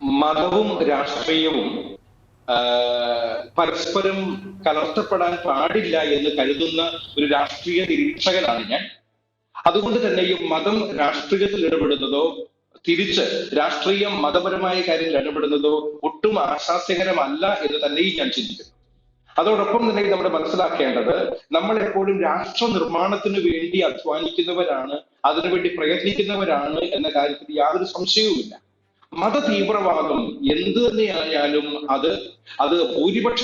മതവും രാഷ്ട്രീയവും പരസ്പരം കലർത്തപ്പെടാൻ പാടില്ല എന്ന് കരുതുന്ന ഒരു രാഷ്ട്രീയ നിരീക്ഷകനാണ് ഞാൻ. അതുകൊണ്ട് തന്നെ ഈ മതം രാഷ്ട്രീയത്തിൽ ഇടപെടുന്നതോ തിരിച്ച് രാഷ്ട്രീയം മതപരമായ കാര്യത്തിൽ ഇടപെടുന്നതോ ഒട്ടും ആശാസ്യകരമല്ല എന്ന് തന്നെയും ഞാൻ ചിന്തിക്കുന്നു. അതോടൊപ്പം തന്നെ നമ്മൾ മനസ്സിലാക്കേണ്ടത് നമ്മൾ എപ്പോഴും രാഷ്ട്ര നിർമ്മാണത്തിന് വേണ്ടി അധ്വാനിക്കുന്നവരാണ് അതിനുവേണ്ടി പ്രയത്നിക്കുന്നവരാണ് എന്ന കാര്യത്തിൽ യാതൊരു സംശയവുമില്ല. മത തീവ്രവാദം എന്ത് തന്നെയായാലും അത് അത് ഭൂരിപക്ഷ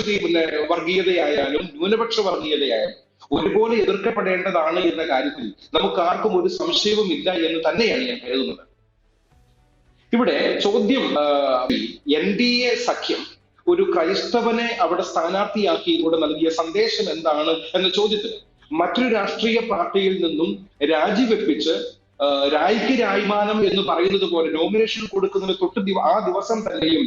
വർഗീയതയായാലും ന്യൂനപക്ഷ വർഗീയതയായാലും ഒരുപോലെ എതിർക്കപ്പെടേണ്ടതാണ് എന്ന കാര്യത്തിൽ നമുക്ക് ആർക്കും ഒരു സംശയവും ഇല്ല എന്ന് തന്നെയാണ് ഞാൻ കരുതുന്നത്. ഇവിടെ ചോദ്യം എൻ ഡി എ സഖ്യം ഒരു ക്രൈസ്തവനെ അവിടെ സ്ഥാനാർത്ഥിയാക്കിയിലൂടെ നൽകിയ സന്ദേശം എന്താണ് എന്ന ചോദ്യത്തിന് മറ്റൊരു രാഷ്ട്രീയ പാർട്ടിയിൽ നിന്നും രാജിവെപ്പിച്ച് രായ്ക്ക് രായ്മാനം എന്ന് പറയുന്നത് പോലെ നോമിനേഷൻ കൊടുക്കുന്നതിന് തൊട്ട് ആ ദിവസം തന്നെയും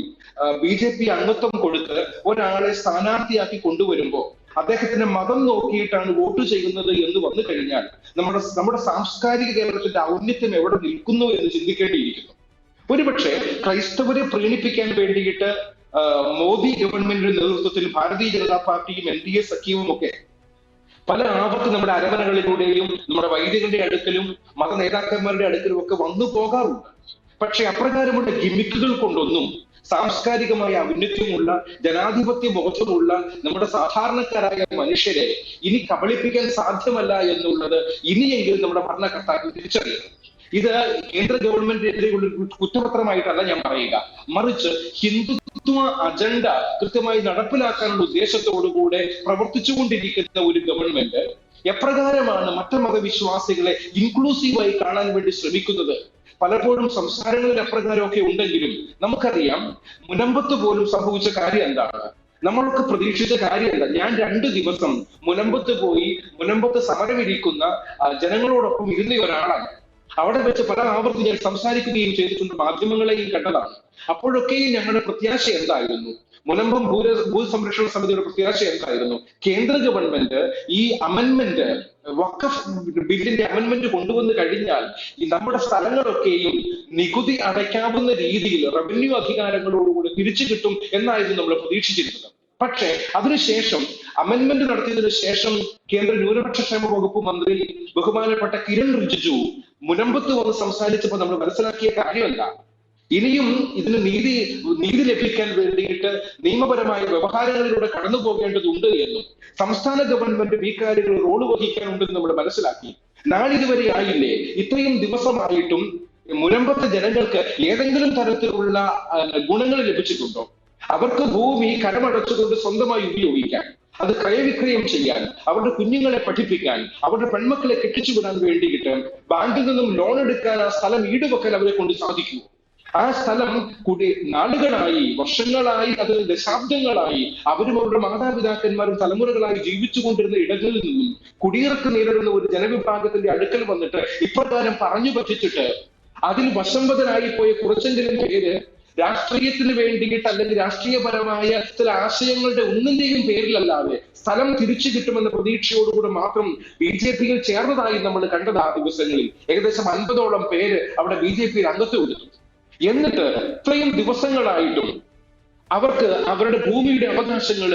ബി ജെ പി അംഗത്വം കൊടുത്ത് ഒരാളെ സ്ഥാനാർത്ഥിയാക്കി കൊണ്ടുവരുമ്പോൾ അദ്ദേഹത്തിന്റെ മതം നോക്കിയിട്ടാണ് വോട്ട് ചെയ്യുന്നത് എന്ന് വന്നു കഴിഞ്ഞാൽ നമ്മുടെ നമ്മുടെ സാംസ്കാരിക കേരളത്തിന്റെ ഔന്നത്യം എവിടെ നിൽക്കുന്നു എന്ന് ചിന്തിക്കേണ്ടിയിരിക്കുന്നു. ഒരുപക്ഷെ ക്രൈസ്തവരെ പ്രീണിപ്പിക്കാൻ വേണ്ടിയിട്ട് മോദി ഗവൺമെന്റിന്റെ നേതൃത്വത്തിൽ ഭാരതീയ ജനതാ പാർട്ടിയും എൻ ഡി എ സഖ്യവും ഒക്കെ പല ആപത്ത് നമ്മുടെ അരമനകളിലൂടെയും നമ്മുടെ വൈദികരുടെ അടുക്കലും മത നേതാക്കന്മാരുടെ അടുക്കലും ഒക്കെ വന്നു പോകാറുണ്ട്. പക്ഷെ അപ്രകാരമുള്ള ഗിമിക്കുകൾ കൊണ്ടൊന്നും സാംസ്കാരികമായ ഔന്നത്യമുള്ള ജനാധിപത്യ ബോധമുള്ള നമ്മുടെ സാധാരണക്കാരായ മനുഷ്യരെ ഇനി കബളിപ്പിക്കാൻ സാധ്യമല്ല എന്നുള്ളത് ഇനിയെങ്കിലും നമ്മുടെ ഭരണകർത്താക്കൾ തിരിച്ചറിയണം. ഇത് കേന്ദ്ര ഗവൺമെന്റിനെതിരെയുള്ള ഒരു കുറ്റപത്രമായിട്ടല്ല ഞാൻ പറയുക. മറിച്ച് ഹിന്ദുത്വ അജണ്ട കൃത്യമായി നടപ്പിലാക്കാനുള്ള ഉദ്ദേശത്തോടുകൂടെ പ്രവർത്തിച്ചുകൊണ്ടിരിക്കുന്ന ഒരു ഗവൺമെന്റ് എപ്രകാരമാണ് മറ്റു മതവിശ്വാസികളെ ഇൻക്ലൂസീവായി കാണാൻ വേണ്ടി ശ്രമിക്കുന്നത്? പലപ്പോഴും സംസാരങ്ങളിൽ അപ്രകാരമൊക്കെ ഉണ്ടെങ്കിലും നമുക്കറിയാം മുനമ്പത്ത് പോലും സംഭവിച്ച കാര്യം എന്താണ്? നമ്മളൊക്കെ പ്രതീക്ഷിച്ച കാര്യം എന്താ? ഞാൻ രണ്ട് ദിവസം മുനമ്പത്ത് പോയി മുനമ്പത്ത് സമരമിരിക്കുന്ന ജനങ്ങളോടൊപ്പം ഇരുന്ന ഒരാളാണ്. അവിടെ വെച്ച് പല ആവർത്തി ഞാൻ സംസാരിക്കുകയും ചെയ്തിട്ടുണ്ട് മാധ്യമങ്ങളെയും കണ്ടതാണ്. അപ്പോഴൊക്കെയും ഞങ്ങളുടെ പ്രത്യാശ എന്തായിരുന്നു? മുനമ്പം ഭൂര ഭൂസംരക്ഷണ സമിതിയുടെ പ്രത്യാശ എന്തായിരുന്നു? കേന്ദ്ര ഗവൺമെന്റ് ഈ അമൻമെന്റ് വക്കഫ് ബില്ലിന്റെ അമൻമെന്റ് കൊണ്ടുവന്നു കഴിഞ്ഞാൽ നമ്മുടെ സ്ഥലങ്ങളൊക്കെയും നികുതി അടയ്ക്കാവുന്ന രീതിയിൽ റവന്യൂ അധികാരങ്ങളോടുകൂടി തിരിച്ചു കിട്ടും എന്നായിരുന്നു നമ്മൾ പ്രതീക്ഷിച്ചിരുന്നത്. പക്ഷേ അതിനുശേഷം അമെന്റ്മെന്റ് നടത്തിയതിനു ശേഷം കേന്ദ്ര ന്യൂനപക്ഷ ക്ഷേമ വകുപ്പ് മന്ത്രി ബഹുമാനപ്പെട്ട കിരൺ റിജിജു മുനമ്പത്ത് വന്ന് സംസാരിച്ചപ്പോൾ നമ്മൾ മനസ്സിലാക്കിയ കാര്യമല്ല. ഇനിയും ഇതിന് നീതി നീതി ലഭിക്കാൻ വേണ്ടിയിട്ട് നിയമപരമായ വ്യവഹാരങ്ങളിലൂടെ കടന്നു പോകേണ്ടതുണ്ട് എന്നും സംസ്ഥാന ഗവൺമെന്റ് ഈ കാര്യങ്ങൾ റോൾ വഹിക്കാനുണ്ടെന്ന് നമ്മൾ മനസ്സിലാക്കി. നാളിതുവരെ ആയില്ലേ? ഇത്രയും ദിവസമായിട്ടും മുനമ്പത്തെ ജനങ്ങൾക്ക് ഏതെങ്കിലും തരത്തിലുള്ള ഗുണങ്ങൾ ലഭിച്ചിട്ടുണ്ടോ? അവർക്ക് ഭൂമി കരമടച്ചുകൊണ്ട് സ്വന്തമായി ഉപയോഗിക്കാൻ അത് ക്രയവിക്രയം ചെയ്യാൻ അവരുടെ കുഞ്ഞുങ്ങളെ പഠിപ്പിക്കാൻ അവരുടെ പെൺമക്കളെ കെട്ടിച്ചു വിടാൻ വേണ്ടിയിട്ട് ബാങ്കിൽ നിന്നും ലോൺ എടുക്കാൻ ആ സ്ഥലം ഈടുവെക്കാൻ അവരെ കൊണ്ട് സാധിക്കൂ. ആ സ്ഥലം കൂടി നാളുകളായി വർഷങ്ങളായി അത് ദശാബ്ദങ്ങളായി അവരും അവരുടെ മാതാപിതാക്കന്മാരും തലമുറകളായി ജീവിച്ചു കൊണ്ടിരുന്ന ഇടങ്ങളിൽ നിന്നും കുടിയിറക്ക് നേരിടുന്ന ഒരു ജനവിഭാഗത്തിന്റെ അടുക്കൽ വന്നിട്ട് ഇപ്രകാരം പറഞ്ഞു പറ്റിച്ചിട്ട് അതിൽ വശംവദനായി പോയ കുറച്ചെങ്കിലും പേര് രാഷ്ട്രീയത്തിന് വേണ്ടിയിട്ട് അല്ലെങ്കിൽ രാഷ്ട്രീയപരമായ ചില ആശയങ്ങളുടെ ഒന്നിന്റെയും പേരിലല്ലാതെ സ്ഥലം തിരിച്ചു കിട്ടുമെന്ന പ്രതീക്ഷയോടുകൂടെ മാത്രം ബി ജെ പിയിൽ ചേർന്നതായി നമ്മൾ കണ്ടത് ആ ദിവസങ്ങളിൽ. ഏകദേശം അൻപതോളം പേര് അവിടെ ബി ജെ പിയിൽ അംഗത്വം എടുത്തു. എന്നിട്ട് ഇത്രയും ദിവസങ്ങളായിട്ടും അവർക്ക് അവരുടെ ഭൂമിയുടെ അവകാശങ്ങൾ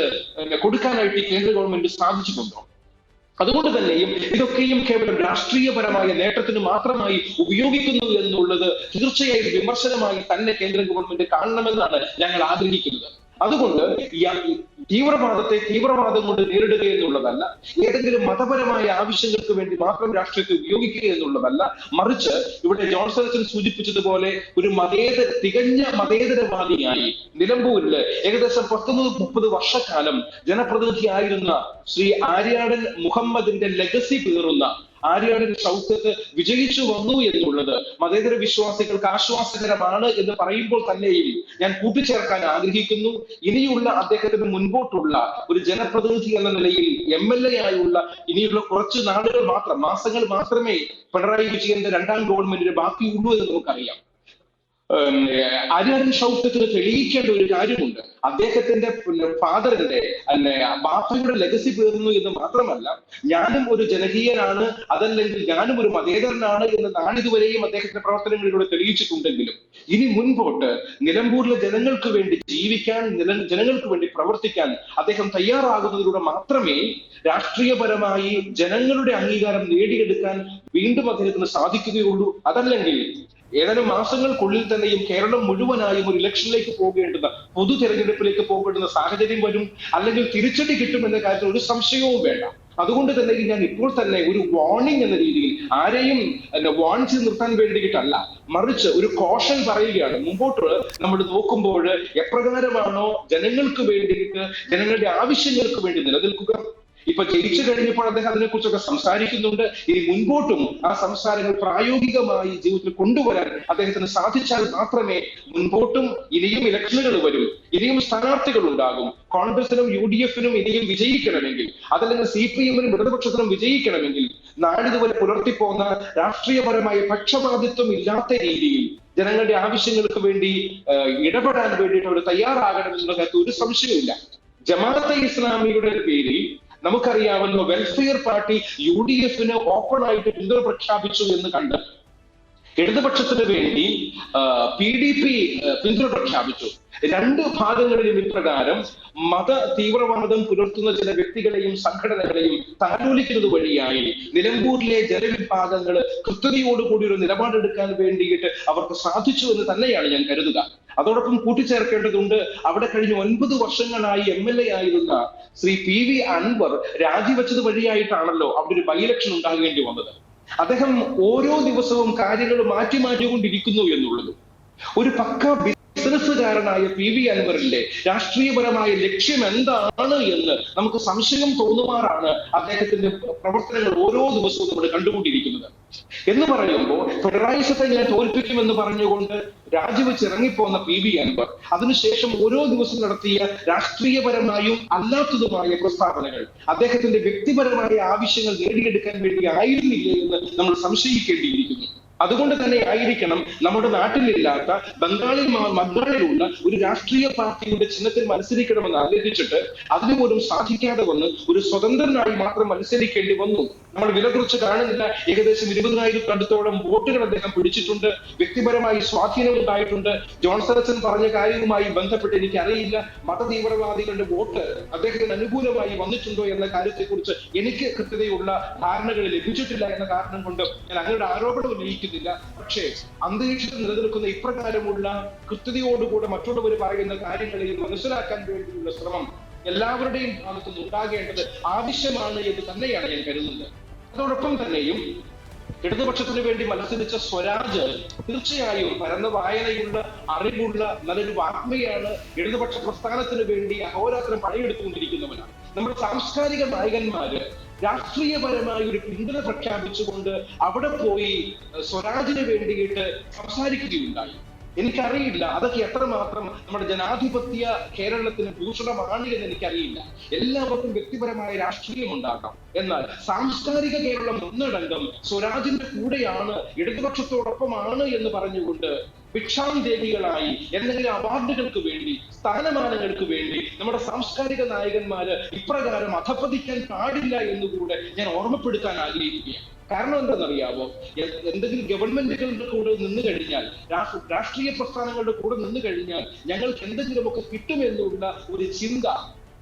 കൊടുക്കാനായിട്ട് കേന്ദ്ര ഗവൺമെന്റ് സാധിച്ചിട്ടുണ്ടോ? അതുകൊണ്ട് തന്നെയും ഇതൊക്കെയും കേവലം രാഷ്ട്രീയപരമായ നേട്ടത്തിന് മാത്രമായി ഉപയോഗിക്കുന്നു എന്നുള്ളത് തീർച്ചയായും വിമർശനമായി തന്നെ കേന്ദ്ര ഗവൺമെന്റ് കാണണമെന്നാണ് ഞങ്ങൾ ആഗ്രഹിക്കുന്നത്. അതുകൊണ്ട് തീവ്രവാദത്തെ തീവ്രവാദം കൊണ്ട് നേരിടുക എന്നുള്ളതല്ല ഏതെങ്കിലും മതപരമായ ആവശ്യങ്ങൾക്ക് വേണ്ടി മാത്രം രാഷ്ട്രീയത്തെ ഉപയോഗിക്കുക എന്നുള്ളതല്ല. മറിച്ച് ഇവിടെ ജോൺസൺ സൂചിപ്പിച്ചതുപോലെ ഒരു മതേതര തികഞ്ഞ മതേതരവാദിയായി നിലമ്പൂരിൽ ഏകദേശം പത്തൊമ്പത് മുപ്പത് വർഷക്കാലം ജനപ്രതിനിധിയായിരുന്ന ശ്രീ ആര്യാടൻ മുഹമ്മദിന്റെ ലെഗസി പേറുന്ന ആര്യാടൻ ശൗത്യത്തെ വിജയിച്ചു വന്നു എന്നുള്ളത് മതേതര വിശ്വാസികൾക്ക് ആശ്വാസകരമാണ് എന്ന് പറയുമ്പോൾ തന്നെയും ഞാൻ കൂട്ടിച്ചേർക്കാൻ ആഗ്രഹിക്കുന്നു. ഇനിയുള്ള അദ്ദേഹത്തിന് മുൻപോട്ടുള്ള ഒരു ജനപ്രതിനിധി എന്ന നിലയിൽ എം എൽ എ ആയുള്ള ഇനിയുള്ള കുറച്ച് നാളുകൾ മാത്രം മാസങ്ങൾ മാത്രമേ പിണറായി വിജയന്റെ രണ്ടാം ഗവൺമെന്റിന് ബാക്കിയുള്ളൂ എന്ന് നമുക്കറിയാം. അരിഹരൻ ഷൗക്കത്തിന് തെളിയിക്കേണ്ട ഒരു കാര്യമുണ്ട്. അദ്ദേഹത്തിന്റെ ഫാദറിന്റെ ബാപ്പയുടെ ലെഗസി പേർന്നു എന്ന് മാത്രമല്ല ഞാനും ഒരു ജനകീയനാണ് അതല്ലെങ്കിൽ ഞാനും ഒരു മതേതരനാണ് എന്ന് നാളിതുവരെയും അദ്ദേഹത്തിന്റെ പ്രവർത്തനങ്ങളിലൂടെ തെളിയിച്ചിട്ടുണ്ടെങ്കിലും ഇനി മുൻപോട്ട് നിലമ്പൂരിലെ ജനങ്ങൾക്ക് വേണ്ടി ജീവിക്കാൻ ജനങ്ങൾക്ക് വേണ്ടി പ്രവർത്തിക്കാൻ അദ്ദേഹം തയ്യാറാകുന്നതിലൂടെ മാത്രമേ രാഷ്ട്രീയപരമായി ജനങ്ങളുടെ അംഗീകാരം നേടിയെടുക്കാൻ വീണ്ടും അദ്ദേഹത്തിന് സാധിക്കുകയുള്ളൂ. അതല്ലെങ്കിൽ ഏതാനും മാസങ്ങൾക്കുള്ളിൽ തന്നെയും കേരളം മുഴുവനായും ഒരു ഇലക്ഷനിലേക്ക് പോകേണ്ടുന്ന പൊതു തെരഞ്ഞെടുപ്പിലേക്ക് പോകേണ്ടുന്ന സാഹചര്യം വരും അല്ലെങ്കിൽ തിരിച്ചടി കിട്ടുമെന്ന കാര്യത്തിൽ ഒരു സംശയവും വേണ്ട. അതുകൊണ്ട് തന്നെ ഞാൻ ഇപ്പോൾ തന്നെ ഒരു വാണിംഗ് എന്ന രീതിയിൽ ആരെയും വാൺ ചെയ്ത് നിർത്താൻ വേണ്ടിയിട്ടല്ല മറിച്ച് ഒരു കോഷൻ പറയുകയാണ്. മുമ്പോട്ട് നമ്മൾ നോക്കുമ്പോൾ എപ്രകാരമാണോ ജനങ്ങൾക്ക് വേണ്ടിയിട്ട് ജനങ്ങളുടെ ആവശ്യങ്ങൾക്ക് വേണ്ടി നിലനിൽക്കുക? ഇപ്പൊ ജയിച്ചു കഴിഞ്ഞപ്പോൾ അദ്ദേഹം അതിനെക്കുറിച്ചൊക്കെ സംസാരിക്കുന്നുണ്ട്. ഇനി മുൻപോട്ടും ആ സംസാരങ്ങൾ പ്രായോഗികമായി ജീവിതത്തിൽ കൊണ്ടുവരാൻ അദ്ദേഹത്തിന് സാധിച്ചാൽ മാത്രമേ മുൻപോട്ടും ഇനിയും ഇലക്ഷനുകൾ വരും. ഇനിയും സ്ഥാനാർത്ഥികൾ ഉണ്ടാകും. കോൺഗ്രസിനും യു ഡി എഫിനും ഇനിയും വിജയിക്കണമെങ്കിൽ അതല്ലെങ്കിൽ സി പി എമ്മിനും ഇടതുപക്ഷത്തിനും വിജയിക്കണമെങ്കിൽ നാളിതുവരെ പുലർത്തിപ്പോന്ന രാഷ്ട്രീയപരമായ പക്ഷപാതിത്വം ഇല്ലാത്ത രീതിയിൽ ജനങ്ങളുടെ ആവശ്യങ്ങൾക്ക് വേണ്ടി ഇടപെടാൻ വേണ്ടിയിട്ട് അവർ തയ്യാറാകണം എന്നുള്ള കാര്യത്തിൽ ഒരു സംശയമില്ല ജമാഅത്തെ ഇസ്ലാമിയുടെ പേരിൽ നമുക്കറിയാവുന്ന വെൽഫെയർ പാർട്ടി യു ഡി എഫിന് ഓപ്പൺ ആയിട്ട് പിന്തുണ പ്രഖ്യാപിച്ചു എന്ന് കണ്ട് ഇടതുപക്ഷത്തിന് വേണ്ടി പി ഡി പി പിന്തുണ പ്രഖ്യാപിച്ചു. രണ്ട് ഭാഗങ്ങളിലും ഇപ്രകാരം മത തീവ്രവാദം പുലർത്തുന്ന ചില വ്യക്തികളെയും സംഘടനകളെയും താലോലിക്കുന്നത് വഴിയായി നിലമ്പൂരിലെ ജനവിഭാഗങ്ങൾ കൃത്യതയോടുകൂടി ഒരു നിലപാടെടുക്കാൻ വേണ്ടിയിട്ട് അവർക്ക് സാധിച്ചു എന്ന് തന്നെയാണ് ഞാൻ കരുതുക. അതോടൊപ്പം കൂട്ടിച്ചേർക്കേണ്ടതുണ്ട് അവിടെ കഴിഞ്ഞ ഒൻപത് വർഷങ്ങളായി എം എൽ എ ആയിരുന്ന ശ്രീ പി വി അൻവർ രാജിവെച്ചത് വഴിയായിട്ടാണല്ലോ അവിടെ ഒരു ബൈലക്ഷൻ ഉണ്ടാകേണ്ടി വന്നത്. അദ്ദേഹം ഓരോ ദിവസവും കാര്യങ്ങൾ മാറ്റി മാറ്റിക്കൊണ്ടിരിക്കുന്നു എന്നുള്ളത്. ഒരു പക്ക ബിസിനസ്സുകാരനായ പി വി അൻവറിന്റെ രാഷ്ട്രീയപരമായ ലക്ഷ്യം എന്താണ് എന്ന് നമുക്ക് സംശയം തോന്നുമാറാണ് അദ്ദേഹത്തിന്റെ പ്രവർത്തനങ്ങൾ ഓരോ ദിവസവും നമ്മൾ കണ്ടുകൊണ്ടിരിക്കുന്നത്. എന്ന് പറയുമ്പോൾ പിണറായിസത്തെ ഞാൻ തോൽപ്പിക്കുമെന്ന് പറഞ്ഞുകൊണ്ട് രാജിവെച്ച് ഇറങ്ങിപ്പോന്ന പി വി അൻവർ അതിനുശേഷം ഓരോ ദിവസം നടത്തിയ രാഷ്ട്രീയപരമായും അല്ലാത്തതുമായ പ്രസ്താവനകൾ അദ്ദേഹത്തിന്റെ വ്യക്തിപരമായ ആവശ്യങ്ങൾ നേടിയെടുക്കാൻ വേണ്ടി ആയിരുന്നില്ല എന്ന് നമ്മൾ സംശയിക്കേണ്ടിയിരിക്കുന്നു. അതുകൊണ്ട് തന്നെ ആയിരിക്കണം നമ്മുടെ നാട്ടിലില്ലാത്ത ബംഗാളിൽ ബംഗാളിലുള്ള ഒരു രാഷ്ട്രീയ പാർട്ടിയുടെ ചിഹ്നത്തിൽ മത്സരിക്കണമെന്ന് ആലോചിച്ചിട്ട് അതിനുപോലും സാധിക്കാതെ വന്ന് ഒരു സ്വതന്ത്രനായി മാത്രം മത്സരിക്കേണ്ടി വന്നു. നമ്മൾ വില കുറിച്ച് കാണുന്നില്ല. ഏകദേശം ഇരുപതിനായിരം അടുത്തോളം വോട്ടുകൾ അദ്ദേഹം പിടിച്ചിട്ടുണ്ട്. വ്യക്തിപരമായി സ്വാധീനം ഉണ്ടായിട്ടുണ്ട്. ജോൺസൺ പറഞ്ഞ കാര്യവുമായി ബന്ധപ്പെട്ട് എനിക്ക് അറിയില്ല മതതീവ്രവാദികളുടെ വോട്ട് അദ്ദേഹത്തിന് അനുകൂലമായി വന്നിട്ടുണ്ടോ എന്ന കാര്യത്തെക്കുറിച്ച് എനിക്ക് കൃത്യതയുള്ള ധാരണകൾ ലഭിച്ചിട്ടില്ല എന്ന കാരണം കൊണ്ട് ഞാൻ അങ്ങയുടെ ആരോപണം ഉന്നയിക്കുന്നില്ല പക്ഷേ അന്തരീക്ഷത്തിൽ നിലനിൽക്കുന്ന ഇപ്രകാരമുള്ള കൃത്യതയോടുകൂടെ മറ്റുള്ളവർ പറയുന്ന കാര്യങ്ങളെയും മനസ്സിലാക്കാൻ വേണ്ടിയുള്ള ശ്രമം എല്ലാവരുടെയും ഭാഗത്തുനിന്ന് ഉണ്ടാകേണ്ടത് ആവശ്യമാണ് എന്ന് തന്നെയാണ് ഞാൻ കരുതുന്നത്. അതോടൊപ്പം തന്നെയും ഇടതുപക്ഷത്തിന് വേണ്ടി മത്സരിച്ച സ്വരാജ് തീർച്ചയായും പരന്ന വായനയുള്ള അറിവുള്ള നല്ലൊരു വാഗ്മയാണ് ഇടതുപക്ഷ പ്രസ്ഥാനത്തിന് വേണ്ടി അഹോരാത്രം പണിയെടുത്തുകൊണ്ടിരിക്കുന്നവനാണ്. നമ്മുടെ സാംസ്കാരിക നായകന്മാര് രാഷ്ട്രീയപരമായ ഒരു പിന്തുണ പ്രഖ്യാപിച്ചുകൊണ്ട് അവിടെ പോയി സ്വരാജിന് വേണ്ടിയിട്ട് സംസാരിക്കുകയുണ്ടായി. എനിക്കറിയില്ല അതൊക്കെ എത്രമാത്രം നമ്മുടെ ജനാധിപത്യ കേരളത്തിന് ഭൂഷണമാണ് എന്ന് എനിക്കറിയില്ല. എല്ലാവർക്കും വ്യക്തിപരമായ രാഷ്ട്രീയം ഉണ്ടാക്കാം എന്നാൽ സാംസ്കാരിക കേരളം ഒന്നടങ്കം സ്വരാജിന്റെ കൂടെയാണ് ഇടതുപക്ഷത്തോടൊപ്പമാണ് എന്ന് പറഞ്ഞുകൊണ്ട് ഭിക്ഷാം ദേവികളായി എന്തെങ്കിലും അവാർഡുകൾക്ക് വേണ്ടി സ്ഥാനമാനങ്ങൾക്ക് വേണ്ടി നമ്മുടെ സാംസ്കാരിക നായകന്മാര് ഇപ്രകാരം അധപ്പതിക്കാൻ പാടില്ല എന്നുകൂടെ ഞാൻ ഓർമ്മപ്പെടുത്താൻ ആഗ്രഹിക്കുകയാണ്. കാരണം എന്താണെന്നറിയാമോ എന്തെങ്കിലും ഗവൺമെന്റുകളുടെ കൂടെ നിന്ന് കഴിഞ്ഞാൽ രാഷ്ട്രീയ പ്രസ്ഥാനങ്ങളുടെ കൂടെ നിന്ന് കഴിഞ്ഞാൽ ഞങ്ങൾക്ക് എന്തെങ്കിലുമൊക്കെ കിട്ടുമെന്നുള്ള ഒരു ചിന്ത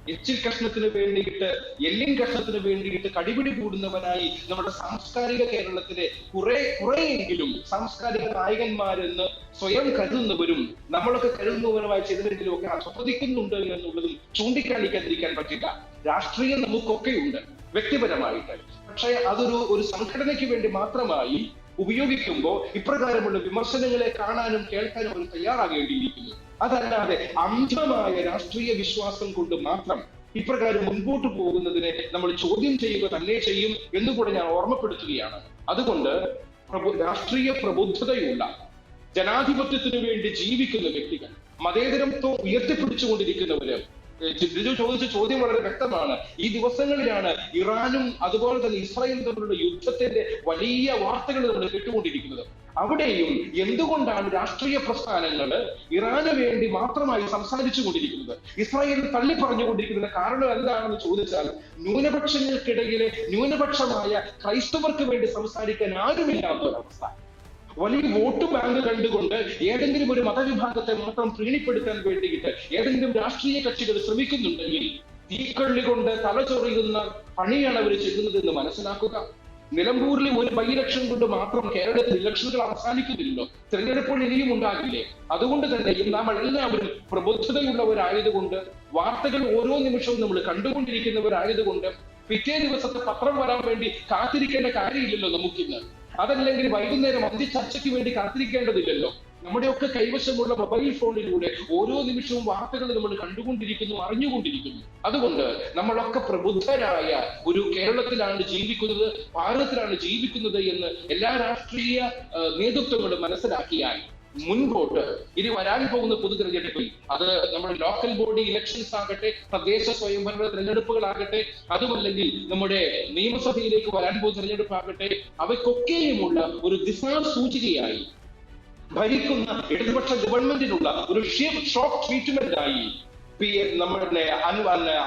എച്ചിൽ കഷ്ണത്തിന് വേണ്ടിയിട്ട് എല്ലിൻ കഷ്ണത്തിന് വേണ്ടിയിട്ട് കടിപിടി കൂടുന്നവനായി നമ്മുടെ സാംസ്കാരിക കേരളത്തിലെ കുറെ കുറെയെങ്കിലും സാംസ്കാരിക നായകന്മാരെന്ന് സ്വയം കരുതുന്നവരും നമ്മളൊക്കെ കരുതുന്നവരുമായി ചെയ്തതെങ്കിലും ഒക്കെ അധപ്പതിക്കുന്നുണ്ട് എന്നുള്ളതും ചൂണ്ടിക്കാണിക്കാതിരിക്കാൻ പറ്റില്ല. രാഷ്ട്രീയം നമുക്കൊക്കെയുണ്ട് വ്യക്തിപരമായിട്ട്. പക്ഷേ അതൊരു ഒരു സംഘടനയ്ക്ക് വേണ്ടി മാത്രമായി ഉപയോഗിക്കുമ്പോൾ ഇപ്രകാരമുള്ള വിമർശനങ്ങളെ കാണാനും കേൾക്കാനും അവർ തയ്യാറാകേണ്ടിയിരിക്കുന്നു. അതല്ലാതെ അന്ധമായ രാഷ്ട്രീയ വിശ്വാസം കൊണ്ട് മാത്രം ഇപ്രകാരം മുൻപോട്ട് പോകുന്നതിനെ നമ്മൾ ചോദ്യം ചെയ്യുക തന്നെ ചെയ്യും എന്ന് കൂടെ ഞാൻ ഓർമ്മപ്പെടുത്തുകയാണ്. അതുകൊണ്ട് പ്രബു രാഷ്ട്രീയ പ്രബുദ്ധതയുള്ള ജനാധിപത്യത്തിനു വേണ്ടി ജീവിക്കുന്ന വ്യക്തികൾ മതേതരത്വം ഉയർത്തിപ്പിടിച്ചുകൊണ്ടിരിക്കുന്നവര് ജിജു ചോദിച്ച ചോദ്യം വളരെ വ്യക്തമാണ്. ഈ ദിവസങ്ങളിലാണ് ഇറാനും അതുപോലെ തന്നെ ഇസ്രായേലും തമ്മിലുള്ള യുദ്ധത്തിന്റെ വലിയ വാർത്തകൾ നമ്മൾ കേട്ടുകൊണ്ടിരിക്കുന്നത്. അവിടെയും എന്തുകൊണ്ടാണ് രാഷ്ട്രീയ പ്രസ്ഥാനങ്ങൾ ഇറാന് വേണ്ടി മാത്രമായി സംസാരിച്ചു കൊണ്ടിരിക്കുന്നത് ഇസ്രായേൽ തള്ളി പറഞ്ഞുകൊണ്ടിരിക്കുന്നതിന് കാരണം എന്താണെന്ന് ചോദിച്ചാൽ ന്യൂനപക്ഷങ്ങൾക്കിടയിലെ ന്യൂനപക്ഷമായ ക്രൈസ്തവർക്ക് വേണ്ടി സംസാരിക്കാൻ ആരുമില്ലാത്ത ഒരവസ്ഥ വലിയ വോട്ട് ബാങ്ക് കണ്ടുകൊണ്ട് ഏതെങ്കിലും ഒരു മതവിഭാഗത്തെ മാത്രം പ്രീണിപ്പെടുത്താൻ വേണ്ടിയിട്ട് ഏതെങ്കിലും രാഷ്ട്രീയ കക്ഷികൾ ശ്രമിക്കുന്നുണ്ടെങ്കിൽ തീക്കള്ളി കൊണ്ട് തലചൊറിയുന്ന പണിയാണ് അവർ ചെയ്യുന്നതെന്ന് മനസ്സിലാക്കുക. നിലമ്പൂരിൽ ഒരു ബൈ കൊണ്ട് മാത്രം കേരളത്തിൽ ഇലക്ഷനുകൾ അവസാനിക്കുന്നില്ലല്ലോ. തിരഞ്ഞെടുപ്പുകൾ ഇനിയും ഉണ്ടാകില്ലേ? അതുകൊണ്ട് തന്നെ നാം എല്ലാവരും പ്രബുദ്ധതയുള്ളവരായതുകൊണ്ട് വാർത്തകൾ ഓരോ നിമിഷവും നമ്മൾ കണ്ടുകൊണ്ടിരിക്കുന്നവരായതുകൊണ്ട് പിറ്റേ ദിവസത്തെ പത്രം വരാൻ വേണ്ടി കാത്തിരിക്കേണ്ട കാര്യമില്ലല്ലോ നമുക്കിന്ന്. അതല്ലെങ്കിൽ വൈകുന്നേരം അന്ത്യ ചർച്ചയ്ക്ക് വേണ്ടി കാത്തിരിക്കേണ്ടതില്ലല്ലോ. നമ്മുടെയൊക്കെ കൈവശമുള്ള മൊബൈൽ ഫോണിലൂടെ ഓരോ നിമിഷവും വാർത്തകൾ നമ്മൾ കണ്ടുകൊണ്ടിരിക്കുന്നു അറിഞ്ഞുകൊണ്ടിരിക്കുന്നു. അതുകൊണ്ട് നമ്മളൊക്കെ പ്രബുദ്ധരായ ഒരു കേരളത്തിലാണ് ജീവിക്കുന്നത് ഭാരതത്തിലാണ് ജീവിക്കുന്നത് എന്ന് എല്ലാ രാഷ്ട്രീയ നേതൃത്വങ്ങളും മനസ്സിലാക്കിയാൽ മുൻപോട്ട് ഇനി വരാൻ പോകുന്ന പൊതു തെരഞ്ഞെടുപ്പിൽ അത് നമ്മുടെ ലോക്കൽ ബോഡി ഇലക്ഷൻസ് ആകട്ടെ തദ്ദേശ സ്വയംഭരണ തെരഞ്ഞെടുപ്പുകളാകട്ടെ അതുമല്ലെങ്കിൽ നമ്മുടെ നിയമസഭയിലേക്ക് വരാൻ പോകുന്ന തെരഞ്ഞെടുപ്പാകട്ടെ അവയ്ക്കൊക്കെയുമുള്ള ഒരു ദിശാസൂചികയായി ഭരിക്കുന്ന ഇടതുപക്ഷ ഗവൺമെന്റിനുള്ള ഒരു ഷോക്ക് ട്രീറ്റ്മെന്റ് ആയി പി എ നമ്മുടെ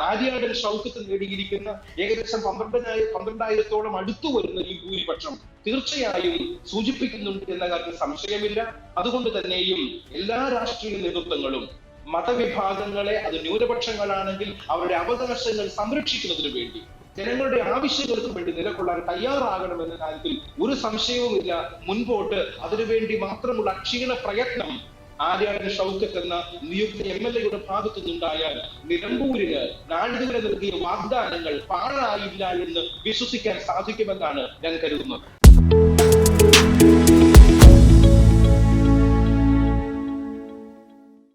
ആര്യാടൻ ഷൗക്കത്ത് നേടിയിരിക്കുന്ന ഏകദേശം പന്ത്രണ്ടായിരം പന്ത്രണ്ടായിരത്തോളം അടുത്തു വരുന്ന ഈ ഭൂരിപക്ഷം തീർച്ചയായും സൂചിപ്പിക്കുന്നുണ്ട് എന്ന കാര്യത്തിൽ സംശയമില്ല. അതുകൊണ്ട് തന്നെയും എല്ലാ രാഷ്ട്രീയ നേതൃത്വങ്ങളും മതവിഭാഗങ്ങളെ അത് ന്യൂനപക്ഷങ്ങളാണെങ്കിൽ അവരുടെ അവകാശങ്ങൾ സംരക്ഷിക്കുന്നതിന് വേണ്ടി ജനങ്ങളുടെ ആവശ്യങ്ങൾക്ക് വേണ്ടി നിലകൊള്ളാൻ തയ്യാറാകണം എന്ന കാര്യത്തിൽ ഒരു സംശയവുമില്ല. മുൻപോട്ട് അതിനുവേണ്ടി മാത്രമുള്ള അക്ഷീണ പ്രയത്നം ആര്യാടൻ ഷൗക്കത്ത് എന്ന നിയുക്ത എം എൽ എയുടെ ഭാഗത്തു നിന്നുണ്ടായാൽ നിലമ്പൂരിന് നാളിതുവരെ നൽകിയ വാഗ്ദാനങ്ങൾ പാഴായില്ല എന്ന് വിശ്വസിക്കാൻ സാധിക്കുമെന്നാണ് ഞാൻ കരുതുന്നത്.